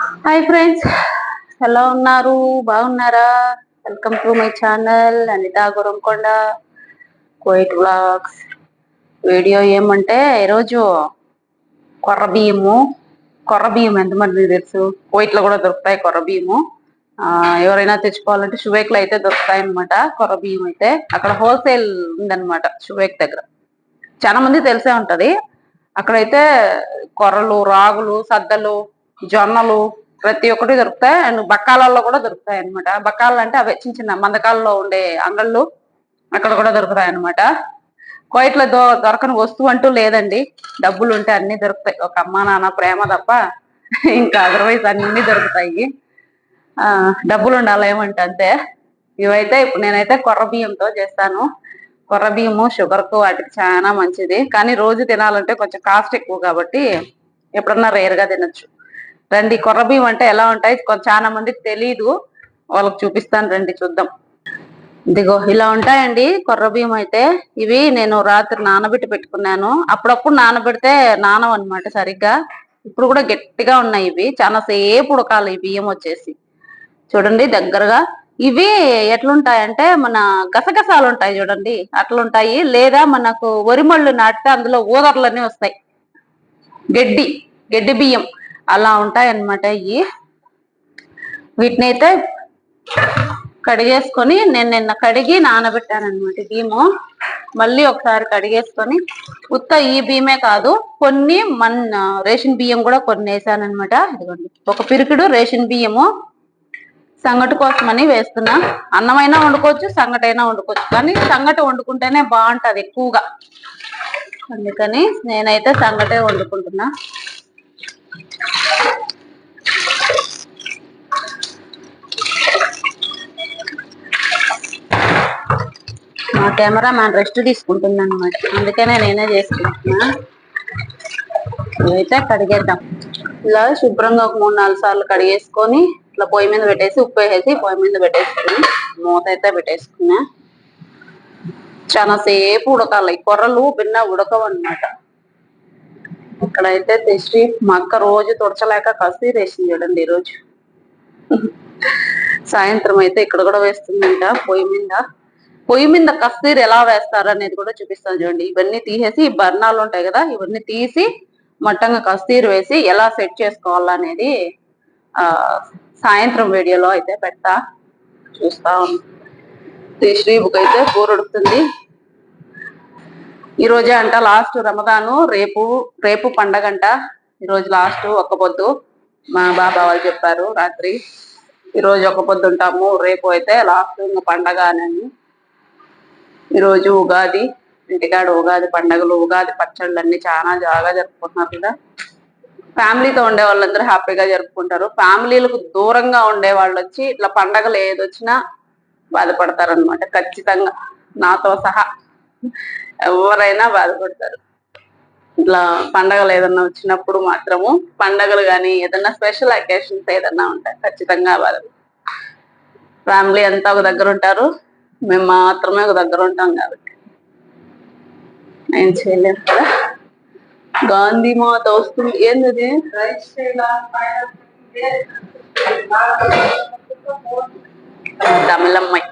Hi friends ఎలా ఉన్నారు? బాగున్నారా? Welcome to my channel Anitha Gurramkonda Coit blogs video ఏమంటే ఈరోజు కొర్ర బియ్యము కొర్ర బియ్యం ఎంతమంది తెలుసు? కోయిట్లో కూడా దొరుకుతాయి కొర్ర బియ్యము. ఎవరైనా తెచ్చుకోవాలంటే షువేక్లు అయితే దొరుకుతాయి అనమాట కొర్ర బియ్యం అయితే. అక్కడ హోల్సేల్ ఉందన్నమాట షువేక్ దగ్గర. చాలా మంది తెలిసే ఉంటది. అక్కడైతే కొర్రలు రాగులు సద్దలు జొన్నలు ప్రతి ఒక్కటి దొరుకుతాయి. అండ్ బక్కాలలో కూడా దొరుకుతాయి అనమాట బక్కాలు అంటే అవి చిన్న చిన్న మందకాలలో ఉండే అంగళ్ళు అక్కడ కూడా దొరుకుతాయి అనమాట కోయిట్లో దొ దొరకని వస్తువు అంటూ లేదండి. డబ్బులు ఉంటే అన్ని దొరుకుతాయి. ఒక అమ్మ నాన్న ప్రేమ తప్ప ఇంకా అదర్వైజ్ అన్ని దొరుకుతాయి. డబ్బులు ఉండాలి ఏమంటే అంతే. ఇవైతే ఇప్పుడు నేనైతే కొర్ర బియ్యంతో చేస్తాను. కొర్ర బియ్యము షుగర్కు వాటికి చాలా మంచిది. కానీ రోజు తినాలంటే కొంచెం కాస్ట్ ఎక్కువ కాబట్టి ఎప్పుడన్నా రేర్గా తినచ్చు. రండి కొర్ర బియ్యం అంటే ఎలా ఉంటాయి? చాలా మందికి తెలీదు. వాళ్ళకి చూపిస్తాను రండి చూద్దాం. ఇదిగో ఇలా ఉంటాయండి కొర్ర బియ్యం అయితే. ఇవి నేను రాత్రి నానబెట్టి పెట్టుకున్నాను. అప్పుడప్పుడు నానబెడితే నానవు అనమాట సరిగ్గా. ఇప్పుడు కూడా గట్టిగా ఉన్నాయి ఇవి. చాలా సేపు ఉడకాలి ఈ బియ్యం వచ్చేసి. చూడండి దగ్గరగా. ఇవి ఎట్లుంటాయంటే మన గసగసాలు ఉంటాయి చూడండి. అట్లుంటాయి. లేదా మనకు వరిమళ్ళు నాటితే అందులో ఊదర్లన్నీ వస్తాయి. గడ్డి గడ్డి బియ్యం. అలా ఉంటాయి అన్నమాట ఇవి వీటిని అయితే కడిగేసుకొని నేను నిన్న కడిగి నానబెట్టాను అనమాట బియ్యము మళ్ళీ ఒకసారి కడిగేసుకొని ఉత్త ఈ బియ్యమే కాదు కొన్ని మన రేషన్ బియ్యం కూడా కొన్ని వేసాను అనమాట ఇదిగోండి ఒక పిరికిడు రేషన్ బియ్యము సంగటి కోసమని వేస్తున్నా. అన్నమైనా వండుకోవచ్చు సంగటైనా వండుకోవచ్చు కానీ సంగటి వండుకుంటేనే బాగుంటుంది ఎక్కువగా. అందుకని నేనైతే సంగటే వండుకుంటున్నా. మా కెమెరా మ్యాన్ రెస్ట్ తీసుకుంటుందన్నమాట అనమాట అందుకనే నేనే చేసుకుంటున్నా. ఇవైతే కడిగేద్దాం. ఇలా శుభ్రంగా ఒక మూడు నాలుగు సార్లు కడిగేసుకొని ఇట్లా పొయ్యి మీద పెట్టేసి ఉప్పు వేసేసి పొయ్యి మీద పెట్టేసుకుని మూత అయితే పెట్టేసుకున్నా. చాలా సేపు ఉడకాలి. కొర్రలు బిన్న ఉడకవు అనమాట ఇక్కడైతే తెచ్చి మా అక్క రోజు తుడచలేక కసి వేసింది చూడండి ఈరోజు. సాయంత్రం అయితే ఇక్కడ కూడా వేస్తుందంట పొయ్యి మీద. పొయ్యి మీద కస్తీర్ ఎలా వేస్తారు అనేది కూడా చూపిస్తాను చూడండి. ఇవన్నీ తీసేసి బర్ణాలు ఉంటాయి కదా ఇవన్నీ తీసి మట్టంగా కస్తీర్ వేసి ఎలా సెట్ చేసుకోవాలనేది ఆ సాయంత్రం వీడియోలో అయితే పెడతా చూస్తా ఉన్నాను శ్రీబుక్ అయితే కూరుడుతుంది ఈరోజే అంట లాస్ట్ రమదాను రేపు రేపు పండగ అంట ఈరోజు లాస్ట్ ఒక్క పొద్దు. మా బాబా వాళ్ళు చెప్పారు రాత్రి. ఈరోజు ఒక పొద్దు ఉంటాము రేపు అయితే లాస్ట్ ఇంకా పండగ అని. ఈరోజు ఉగాది ఇంటికాడ ఉగాది పండగలు ఉగాది పచ్చళ్ళు అన్ని చాలా బాగా జరుపుకుంటున్నారు కదా. ఫ్యామిలీతో ఉండే వాళ్ళందరూ హ్యాపీగా జరుపుకుంటారు. ఫ్యామిలీలకు దూరంగా ఉండే వాళ్ళు వచ్చి ఇట్లా పండగలు ఏదొచ్చినా బాధపడతారు అనమాట ఖచ్చితంగా నాతో సహా ఎవరైనా బాధపడతారు. ఇట్లా పండగలు ఏదన్నా వచ్చినప్పుడు మాత్రము పండగలు కానీ ఏదన్నా స్పెషల్ అకేషన్స్ ఏదన్నా ఉంటాయి ఖచ్చితంగా బాధ ఫ్యామిలీ అంతా ఒక దగ్గర ఉంటారు. మేము మాత్రమే ఒక దగ్గర ఉంటాం కాబట్టి. ఏం చేయలేదు కదా. గాంధీ మాత వస్తుంది. ఏంది తమిళమ్మాయి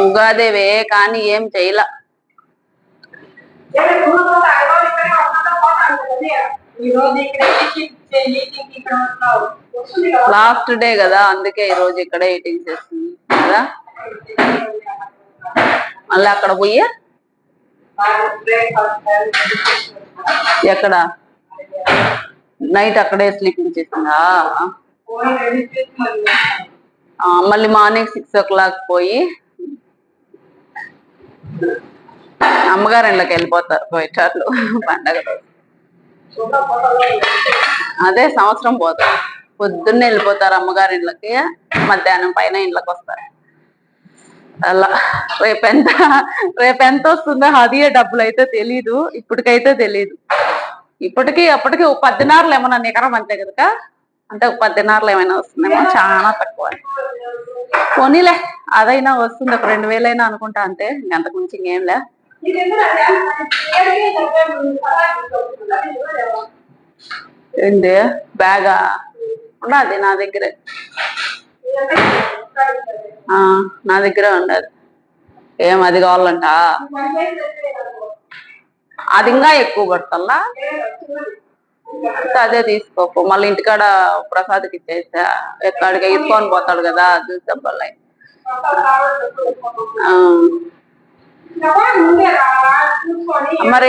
ఉగాదేవే కానీ ఏం చేయలా. లాస్ట్ డే కదా అందుకే ఈ రోజు ఇక్కడే ఎయిటింగ్ చేస్తుంది కదా? మళ్ళీ అక్కడ పోయి? ఎక్కడ? నైట్ అక్కడే స్లీపింగ్ చేసిందా? మళ్ళీ మార్నింగ్ సిక్స్ ఓ క్లాక్ పోయి అమ్మగారు ఇళ్ళకి వెళ్ళిపోతారు పోయేటట్లు పండగ రోజు. అదే సంవత్సరం పోతారు. పొద్దున్నే వెళ్ళిపోతారు అమ్మగారి ఇళ్ళకి మధ్యాహ్నం పైన ఇళ్ళకి వస్తారు. అలా రేపెంత రేపెంత వస్తుందో అది డబ్బులు అయితే తెలీదు ఇప్పటికైతే తెలీదు. ఇప్పటికి అప్పటికి ఓ పద్దెనారులు ఏమన్నా నికరం అంతే కదా అంటే ఒక పద్దెనారులు ఏమైనా వస్తుందేమో చాలా తక్కువ. పోనీలే అదైనా వస్తుంది ఒక రెండు వేలైనా అనుకుంటా అంతే అంతకు మించి ఇంకేం లే. ఏంటి బ్యాగా? ఉన్నది నా దగ్గరే. ఆ, నా దగ్గరే ఉండదు. ఏం అది కావాలంట? అది ఇంకా ఎక్కువ పడతల్లా అదే తీసుకోపు మళ్ళీ ఇంటికాడ ప్రసాద్కి ఇచ్చేసా. ఎక్కడికి ఇసుకొని పోతాడు కదా జ్యూస్ డబ్బాలు ఆ, మరి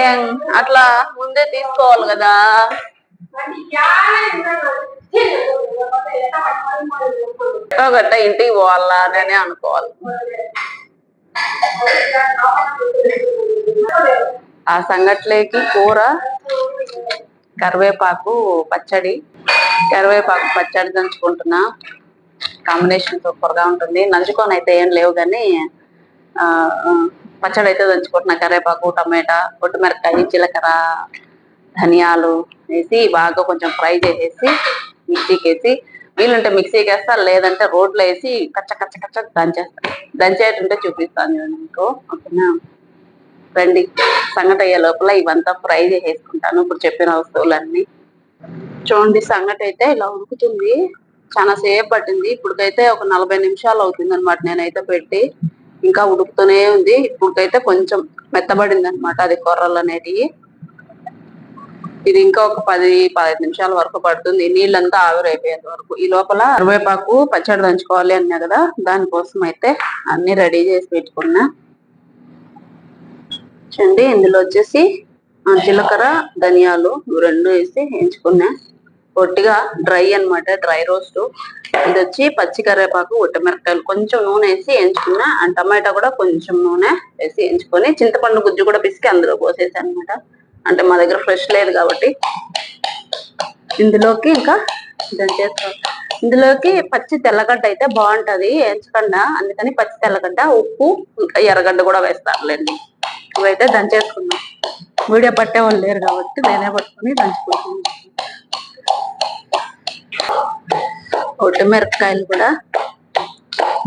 అట్లా ముందే తీసుకోవాలి కదా. ఎట్టో గట్ట ఇంటికి పోవాలా అని అనుకోవాలి. ఆ సంగట్లేకి కూర కరివేపాకు పచ్చడి కరివేపాకు పచ్చడి దంచుకుంటున్నా. కాంబినేషన్ సూపర్గా ఉంటుంది. నంచుకొని అయితే ఏం లేవు కానీ పచ్చడి అయితే దంచుకుంటున్నా. కరివేపాకు టమాటా కొట్టుమిరకాయ జీలకర్ర ధనియాలు వేసి బాగా కొంచెం ఫ్రై చేసేసి మిక్సీకి వేసి వీలుంటే మిక్సీకి వేస్తా లేదంటే రోడ్లో వేసి కచ్చ కచ్చ కచ్చ దంచేస్తా. దంచేటుంటే చూపిస్తాను నేను మీకు ఓకేనా? రండి. సంగటి అయ్యే లోపల ఇవంతా ఫ్రై చేసేసుకుంటాను ఇప్పుడు చెప్పిన వస్తువులన్నీ. చూడండి సంగటి అయితే ఇలా ఉడుకుతుంది. చాలా సేపు పట్టింది. ఇప్పటికైతే ఒక నలభై నిమిషాలు అవుతుంది అనమాట నేనైతే పెట్టి. ఇంకా ఉడుకుతూనే ఉంది. ఇప్పటికైతే కొంచెం మెత్తబడింది అనమాట అది కొర్రలు అనేటివి. ఇది ఇంకా ఒక పది పదహైదు నిమిషాల వరకు పడుతుంది. నీళ్ళంతా ఆవిరైపోయేంత వరకు. ఈ లోపల కరివేపాకు పచ్చడి దంచుకోవాలి అన్నా కదా దానికోసం అయితే అన్ని రెడీ చేసి పెట్టుకున్నా. చూడండి ఇందులో వచ్చేసి జీలకర్ర ధనియాలు రెండు వేసి వేయించుకున్నా. పొట్టిగా డ్రై అన్నమాట డ్రై రోస్ట్. ఇది వచ్చి పచ్చి కరివేపాకు ఉట్టమిరపకాయలు కొంచెం నూనె వేసి వేయించుకున్నా. అండ్ టమాటా కూడా కొంచెం నూనె వేసి వేయించుకొని చింతపండు గుజ్జు కూడా పిసికి అందులో పోసేసి అనమాట అంటే మా దగ్గర ఫ్రెష్ లేదు కాబట్టి ఇందులోకి ఇంకా దంచేస్తాం ఇందులోకి పచ్చి తెల్లగడ్డ అయితే బాగుంటది ఎంచకుండా అందుకని పచ్చి తెల్లగడ్డ ఉప్పు ఇంకా ఎర్రగడ్డ కూడా వేస్తారులేండి. ఇవైతే దంచేసుకున్నాం వీడియో పట్టే వాళ్ళు లేరు కాబట్టి నేనే పట్టుకొని దంచుకుంటున్నాను. మిరపకాయలు కూడా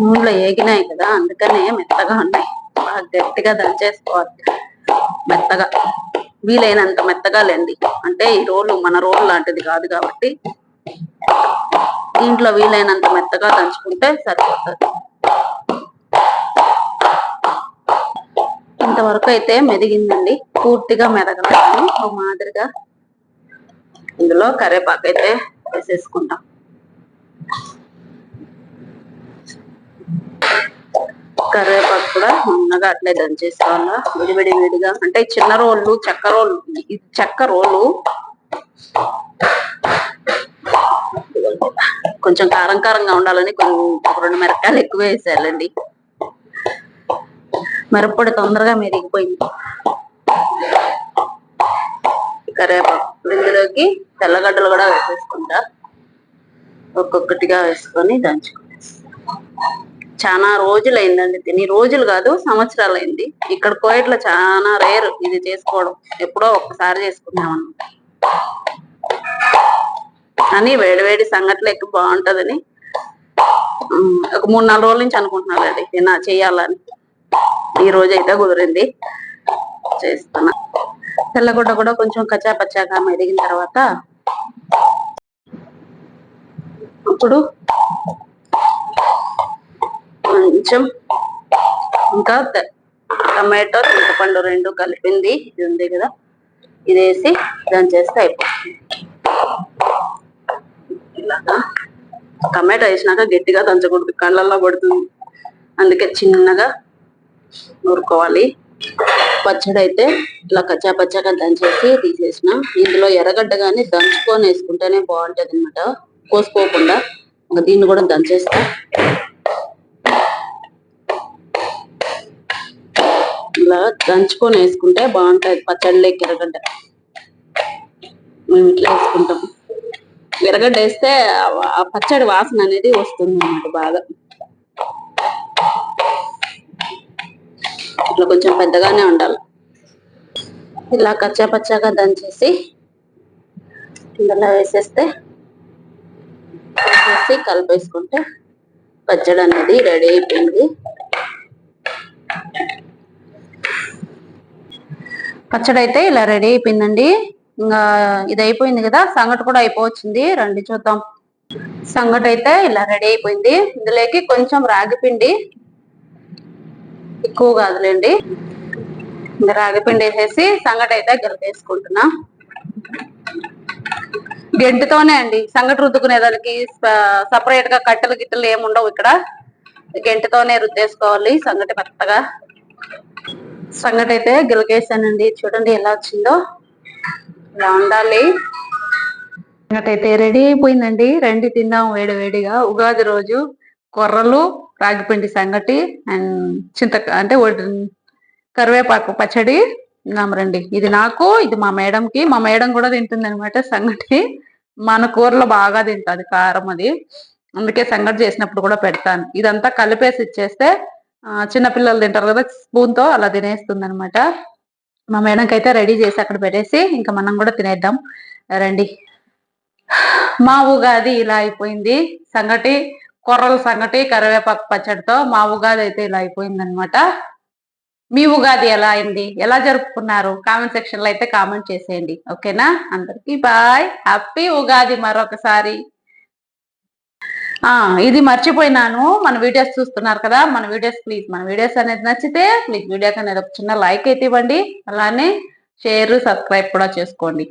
నూనెలో ఏగినాయి కదా అందుకనే మెత్తగా ఉన్నాయి. బాగా గట్టిగా దంచేసుకోవాలి. మెత్తగా. వీలైనంత మెత్తగా లేండి. అంటే ఈ రోలు మన రోలు లాంటిది కాదు కాబట్టి దీంట్లో వీలైనంత మెత్తగా దంచుకుంటే సరిపోతుంది. ఇంతవరకు అయితే మెదిగిందండి. పూర్తిగా మెదగలేదు. ఒక మాదిరిగా ఇందులో కరివేపాకు అయితే వేసేసుకుంటాం కరివేపాకు కూడా ఉన్నగా అట్లే దంచేసుకోవాలా విడివిడి విడిగా. అంటే చిన్న రోళ్ళు చెక్క రోళ్ళు చెక్క రోలు. కొంచెం కారం కారంగా ఉండాలని కొంచెం ఒక రెండు మిరపకాయలు ఎక్కువ వేసేయాలండి మిరప్పొడి తొందరగా మెరిగిపోయింది. కరివేపాకు ఇందులోకి తెల్లగడ్డలు కూడా వేసేసుకుంటా. ఒక్కొక్కటిగా వేసుకొని దంచుకుంటా. చాలా రోజులు అయిందండి తిని రోజులు కాదు సంవత్సరాలు అయింది ఇక్కడ కోయట్లో చాలా రేరు ఇది చేసుకోవడం. ఎప్పుడో ఒక్కసారి చేసుకున్నామని కానీ వేడివేడి వేడి వేడి సంగట్లు ఎక్కువ బాగుంటదని ఒక మూడు నాలుగు రోజుల నుంచి అనుకుంటున్నాను అది నా చేయాలని. ఈ రోజు అయితే కుదిరింది. చేస్తున్నా. తెల్లగుడ్డ కూడా కొంచెం కచ్చా పచ్చాగా మెరిగిన తర్వాత ఇప్పుడు కొంచెం ఇంకా టమాటో చింతపండు రెండు కలిపింది. ఇది ఉంది కదా. ఇది వేసి దాని చేస్తే అయిపోతుంది. ఇలాగా టమాటో వేసినాక గట్టిగా దంచకూడదు. కళ్ళల్లో పడుతుంది. అందుకే చిన్నగా నూరుకోవాలి. పచ్చడి అయితే ఇలా కచ్చా పచ్చాగా దంచేసి తీసేసిన. ఇందులో ఎర్రగడ్డ కానీ దంచుకొని వేసుకుంటేనే బాగుంటది అనమాట కోసుకోకుండా. ఇంకా దీన్ని కూడా దంచేస్తా. ఇట్లా దంచుకొని వేసుకుంటే బాగుంటది. పచ్చడిలోకి ఎర్రగడ్డ. మేము ఇట్లా వేసుకుంటాం. ఎర్రగడ్డ వేస్తే ఆ- పచ్చడి వాసన అనేది వస్తుంది అన్నమాట బాగా. ఇట్లా కొంచెం పెద్దగానే ఉండాలి. ఇలా కచ్చా పచ్చాగా దంచేసి ఇందులో వేసేస్తే వేసేసి కలిపేసుకుంటే పచ్చడి అనేది రెడీ అయిపోయింది. పచ్చడి అయితే ఇలా రెడీ అయిపోయిందండి. ఇంకా ఇది అయిపోయింది కదా సంగటి కూడా అయిపోవచ్చింది. రండి చూద్దాం. సంగటి అయితే ఇలా రెడీ అయిపోయింది. ఇందులోకి కొంచెం రాగిపిండి ఎక్కువ కాదులేండి. ఇంకా రాగి పిండి వేసేసి సంగటి అయితే గెలిపేసుకుంటున్నా గెంటితోనే అండి సంగటి రుద్దుకునే దానికి సపరేట్గా కట్టెలు గిట్టెలు ఏమి ఉండవు ఇక్కడ. గెంటితోనే రుద్దేసుకోవాలి సంగటి మెత్తగా. సంగటి అయితే గిలకేసానండి చూడండి ఎలా వచ్చిందో. ఇలా ఉండాలి. సంగటి అయితే రెడీ అయిపోయిందండి. రండి తిందాం వేడి వేడిగా. ఉగాది రోజు కొర్రలు రాగిపిండి సంగటి అండ్ చింత అంటే కరివేపాకు పచ్చడి రండి. ఇది నాకు ఇది మా మేడంకి. మా మేడం కూడా తింటుంది అనమాట సంగటి. మన కూరలో బాగా తింటుంది కారం అది. అందుకే సంగటి చేసినప్పుడు కూడా పెడతాను. ఇదంతా కలిపేసి ఇచ్చేస్తే చిన్నపిల్లలు చిన్న పిల్లలు తింటారు కదా స్పూన్తో అలా తినేస్తుంది అనమాట మా మేడంకి అయితే రెడీ చేసి అక్కడ పెట్టేసి ఇంకా మనం కూడా తినేద్దాం. రండి. మా ఉగాది ఇలా అయిపోయింది. సంగటి కొర్రల సంగటి కరివేపాకు పచ్చడితో మా ఉగాది అయితే ఇలా అయిపోయింది అనమాట మీ ఉగాది ఎలా అయింది? ఎలా జరుపుకున్నారు? కామెంట్ సెక్షన్లో అయితే కామెంట్ చేసేయండి. ఓకేనా? అందరికీ బాయ్. హ్యాపీ ఉగాది మరొకసారి. ఇది మర్చిపోయినాను. మన వీడియోస్ చూస్తున్నారు కదా మన వీడియోస్ ప్లీజ్ మన వీడియోస్ అనేది నచ్చితే ప్లీజ్ వీడియోకి అనేది ఒక చిన్న లైక్ అయితే ఇవ్వండి. అలానే షేర్ సబ్స్క్రైబ్ కూడా చేసుకోండి.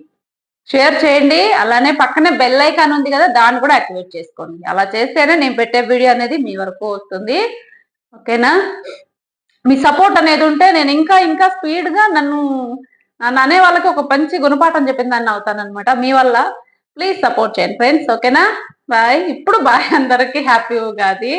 షేర్ చేయండి. అలానే పక్కనే బెల్ ఐకాన్ ఉంది కదా దాన్ని కూడా యాక్టివేట్ చేసుకోండి. అలా చేస్తేనే నేను పెట్టే వీడియో అనేది మీ వరకు వస్తుంది. ఓకేనా? మీ సపోర్ట్ అనేది ఉంటే నేను ఇంకా ఇంకా స్పీడ్గా నన్ను నన్ను అనే వాళ్ళకి ఒక మంచి గుణపాఠం చెప్పింది దాన్ని అవుతాను అనమాట మీ వల్ల. ప్లీజ్ సపోర్ట్ చేయండి ఫ్రెండ్స్. ఓకేనా? బాయ్. ఇప్పుడు బాయ్ అందరికి హ్యాపీ ఉగాది